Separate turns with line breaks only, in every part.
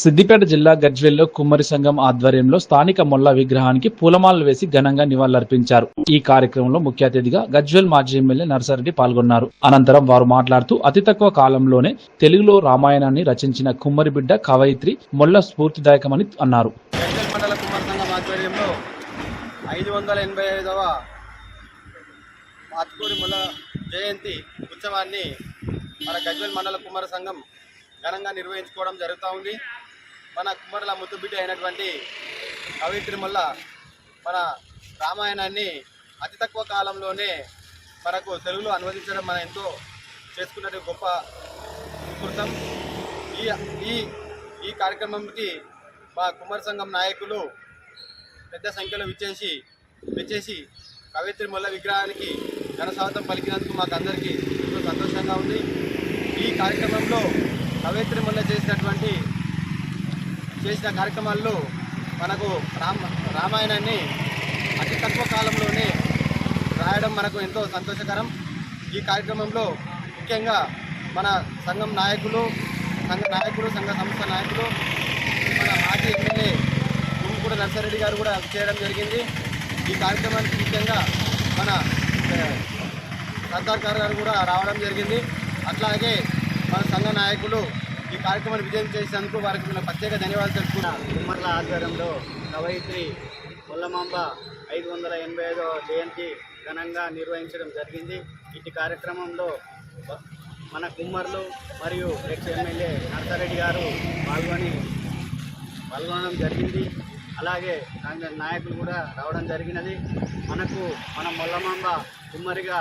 సిద్దిపేట జిల్లా గజ్వెల్లో కుమ్మరి సంఘం ఆధ్వర్యంలో స్థానిక మొల్ల విగ్రహానికి పూలమాలలు వేసి ఘనంగా నివాళులర్పించారు. ఈ కార్యక్రమంలో ముఖ్య అతిథిగా గజ్వెల్ మాజీ ఎమ్మెల్యే నర్సారెడ్డి పాల్గొన్నారు. అనంతరం వారు మాట్లాడుతూ అతి తక్కువ కాలంలోనే తెలుగులో రామాయణాన్ని రచించిన కుమ్మరి బిడ్డ కవయిత్రి మొల్ల స్ఫూర్తిదాయకమని అన్నారు.
మండల సంఘం ఆధ్వర్యంలో ఐదు వందల ఎనభై ఐదవ జయంతి ఉత్సవాన్ని మన గజ్వెల్ మండల కుమార సంఘం ఘనంగా నిర్వహించుకోవడం జరుగుతూ ఉంది. మన కుమ్మరుల ముద్దుబిడ్డ అయినటువంటి కవిత్రి ముల్ల మన రామాయణాన్ని అతి తక్కువ కాలంలోనే మనకు తెలుగులో అనువదించడం మన ఎంతో చేసుకున్నట్టు గొప్ప కృతం ఈ ఈ ఈ కార్యక్రమంకి మా కుమార సంఘం నాయకులు పెద్ద సంఖ్యలో విచ్చేసి విచ్చేసి కవిత్రి మొల్ల విగ్రహానికి ఘనస్వాగతం పలికినందుకు మాకు అందరికీ ఎంతో సంతోషంగా ఉంది. ఈ కార్యక్రమంలో కవిత్రి మొల్ల చేసినటువంటి చేసిన కార్యక్రమాల్లో మనకు రామ రామాయణాన్ని అతి తక్కువ కాలంలోనే రాయడం మనకు ఎంతో సంతోషకరం. ఈ కార్యక్రమంలో ముఖ్యంగా మన సంఘం నాయకులు సంఘ నాయకులు సంఘ సంస్థ నాయకులు మన మాజీ ఎమ్మెల్యే కూడా నర్సారెడ్డి గారు కూడా చేయడం జరిగింది. ఈ కార్యక్రమానికి ముఖ్యంగా మన సర్దార్ గారు గారు కూడా రావడం జరిగింది. అట్లాగే మన సంఘ నాయకులు ఈ కార్యక్రమాన్ని విజయం చేసినందుకు వారికి మేము ప్రత్యేక ధన్యవాదాలు తెలుపుకున్నా కుమ్మర్ల ఆధ్వర్యంలో కవయిత్రి ముల్లమాంబ ఐదు వందల ఎనభై ఐదో జయంతి ఘనంగా నిర్వహించడం జరిగింది. ఇటు కార్యక్రమంలో మన కుమ్మర్లు మరియు ఎక్స్ ఎమ్మెల్యే నర్సారెడ్డి గారు పాల్గొని పాల్గొనడం జరిగింది. అలాగే కాంగ్రెస్ నాయకులు కూడా రావడం జరిగినది. మనకు మన మొల్లమాంబ కుమ్మరిగా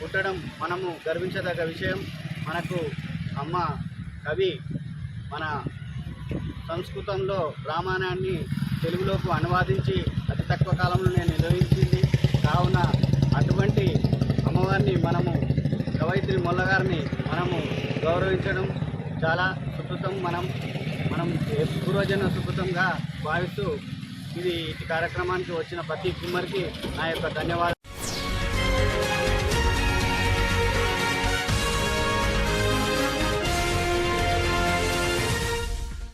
పుట్టడం మనము గర్వించదగ్గ విషయం. మనకు అమ్మ కవి మన సంస్కృతంలో రామాయణాన్ని తెలుగులోకి అనువాదించి అతి తక్కువ కాలంలో నేను నిర్వహించింది. కావున అటువంటి అమ్మవారిని మనము కవయిత్రి మొల్లగారిని మనము గౌరవించడం చాలా సుకృతం. మనం మనం పూర్వజన్మ సుకృతంగా భావిస్తూ ఇది ఈ కార్యక్రమానికి వచ్చిన ప్రతి కుమ్మరికి నా యొక్క ధన్యవాదాలు.